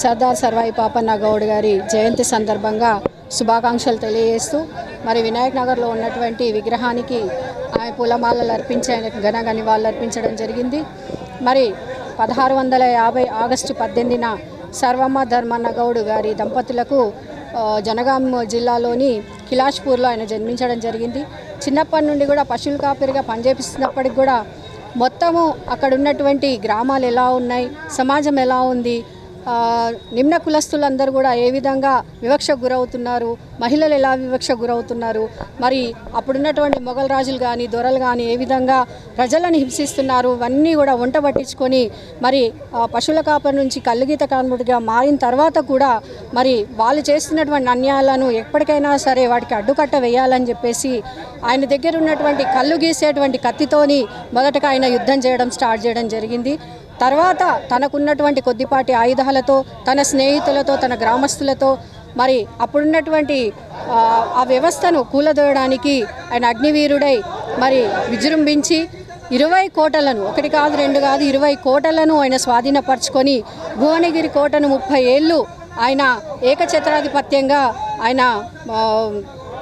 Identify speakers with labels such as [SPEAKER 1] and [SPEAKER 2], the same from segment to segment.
[SPEAKER 1] సర్దార్ సర్వాయి పాపన్న గౌడ్ గారి జయంతి సందర్భంగా శుభాకాంక్షలు తెలియజేస్తూ మరి వినాయక్ నగర్లో ఉన్నటువంటి విగ్రహానికి ఆమె పూలమాలలు అర్పించే ఘనంగా నివాళులు అర్పించడం జరిగింది. మరి పదహారు వందల యాభై ఆగస్టు పద్దెనిమిదిన సర్వమ్మ ధర్మన్న గౌడ్ గారి దంపతులకు జనగాం జిల్లాలోని కిలాష్పూర్లో ఆయన జన్మించడం జరిగింది. చిన్నప్పటి నుండి కూడా పశువుల కాపరిగా పనిచేపిస్తున్నప్పటికి కూడా మొత్తము అక్కడ ఉన్నటువంటి గ్రామాలు ఎలా ఉన్నాయి సమాజం ఎలా ఉంది నిమ్న కులస్తులందరూ కూడా ఏ విధంగా వివక్షకు గురవుతున్నారు? మహిళలు ఎలా వివక్ష గురవుతున్నారు? మరి అప్పుడున్నటువంటి మొఘల్ రాజులు కానీ దొరలు కానీ ఏ విధంగా ప్రజలను హింసిస్తున్నారు? ఇవన్నీ కూడా వంట పట్టించుకొని మరి పశువుల కాపరి నుంచి కల్లుగీత కాన్ముడిగా మారిన తర్వాత కూడా మరి వాళ్ళు చేస్తున్నటువంటి అన్యాయాలను ఎప్పటికైనా సరే వాటికి అడ్డుకట్ట వేయాలని చెప్పేసి ఆయన దగ్గర ఉన్నటువంటి కళ్ళు గీసేటువంటి కత్తితోని మొదటగా ఆయన యుద్ధం చేయడం స్టార్ట్ చేయడం జరిగింది. తర్వాత తనకున్నటువంటి కొద్దిపాటి ఆయుధాలతో తన స్నేహితులతో తన గ్రామస్తులతో మరి అప్పుడున్నటువంటి ఆ, వ్యవస్థను కూలదోయడానికి ఆయన అగ్నివీరుడై మరి విజృంభించి ఇరవై కోటలను ఒకటి కాదు రెండు కాదు ఇరవై కోటలను ఆయన స్వాధీనపరచుకొని భువనగిరి కోటను ముప్పై ఏళ్ళు ఆయన ఏకఛత్రాధిపత్యంగా ఆయన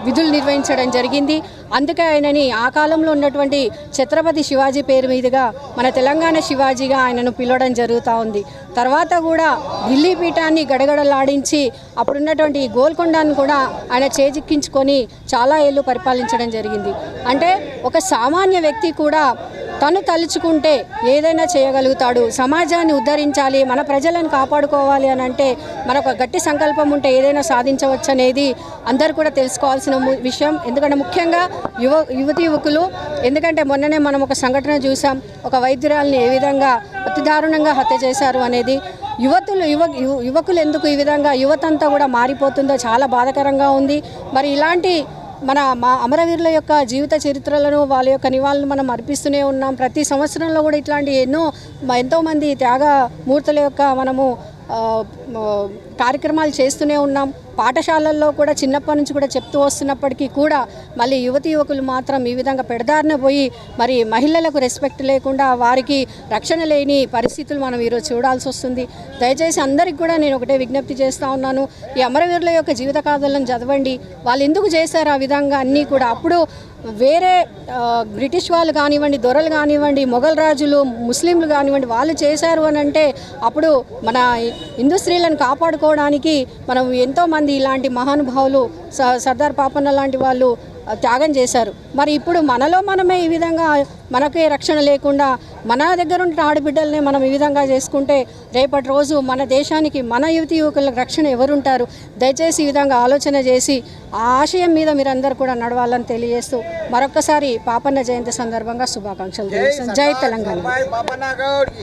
[SPEAKER 1] విధులు నిర్వహించడం జరిగింది. అందుకే ఆయనని ఆ కాలంలో ఉన్నటువంటి ఛత్రపతి శివాజీ పేరు మీదుగా మన తెలంగాణ శివాజీగా ఆయనను పిలవడం జరుగుతూ ఉంది. తర్వాత కూడా ఢిల్లీ పీఠాన్ని గడగడలాడించి అప్పుడున్నటువంటి గోల్కొండను కూడా ఆయన చేజిక్కించుకొని చాలా ఏళ్ళు పరిపాలించడం జరిగింది. అంటే ఒక సామాన్య వ్యక్తి కూడా తను తలుచుకుంటే ఏదైనా చేయగలుగుతాడు. సమాజాన్ని ఉద్ధరించాలి మన ప్రజలను కాపాడుకోవాలి అని అంటే మనకు గట్టి సంకల్పం ఉంటే ఏదైనా సాధించవచ్చు అనేది అందరు కూడా తెలుసుకోవాల్సిన విషయం. ఎందుకంటే ముఖ్యంగా యువ యువతి యువకులు ఎందుకంటే మొన్ననే మనం ఒక సంఘటన చూసాం. ఒక వైద్యురాల్ని ఏ విధంగా అతి దారుణంగా హత్య చేశారు అనేది. యువతులు యువ యువకులు ఎందుకు ఈ విధంగా యువతంతా కూడా మారిపోతుందో చాలా బాధకరంగా ఉంది. మరి ఇలాంటి మన మా అమరవీరుల యొక్క జీవిత చరిత్రలను వాళ్ళ యొక్క నివాళులు మనం అర్పిస్తూనే ఉన్నాం. ప్రతి సంవత్సరంలో కూడా ఇట్లాంటి ఎన్నో ఎంతోమంది త్యాగ మూర్తుల యొక్క మనము కార్యక్రమాలు చేస్తూనే ఉన్నాం. పాఠశాలల్లో కూడా చిన్నప్పటి నుంచి కూడా చెప్తూ వస్తున్నప్పటికీ కూడా మళ్ళీ యువతి యువకులు మాత్రం ఈ విధంగా పెడదారిన పోయి మరి మహిళలకు రెస్పెక్ట్ లేకుండా వారికి రక్షణ లేని పరిస్థితులు మనం ఈరోజు చూడాల్సి వస్తుంది. దయచేసి అందరికి కూడా నేను ఒకటే విజ్ఞప్తి చేస్తూ ఉన్నాను. ఈ అమరవీరుల యొక్క జీవిత కథలను చదవండి. వాళ్ళు ఎందుకు చేశారు ఆ విధంగా అన్నీ కూడా. అప్పుడు వేరే బ్రిటిష్ వాళ్ళు కానివ్వండి దొరలు కానివ్వండి మొఘల్ రాజులు ముస్లింలు కానివ్వండి వాళ్ళు చేశారు అని అంటే అప్పుడు మన హిందూ స్త్రీలను కాపాడుకోవడానికి మనం ఎంతోమంది ఇలాంటి మహానుభావులు స- సర్దార్ పాపన్న లాంటి వాళ్ళు త్యాగం చేశారు. మరి ఇప్పుడు మనలో మనమే ఈ విధంగా మనకే రక్షణ లేకుండా మన దగ్గర ఉంటే ఆడబిడ్డలనే మనం ఈ విధంగా చేసుకుంటే రేపటి రోజు మన దేశానికి మన యువతి యువకులకు రక్షణ ఎవరుంటారు? దయచేసి ఈ విధంగా ఆలోచన చేసి ఆ ఆశయం మీద మీరందరూ కూడా నడవాలని తెలియజేస్తూ మరొక్కసారి పాపన్న జయంతి సందర్భంగా శుభాకాంక్షలు తెలియజేస్తాను. జై తెలంగాణ.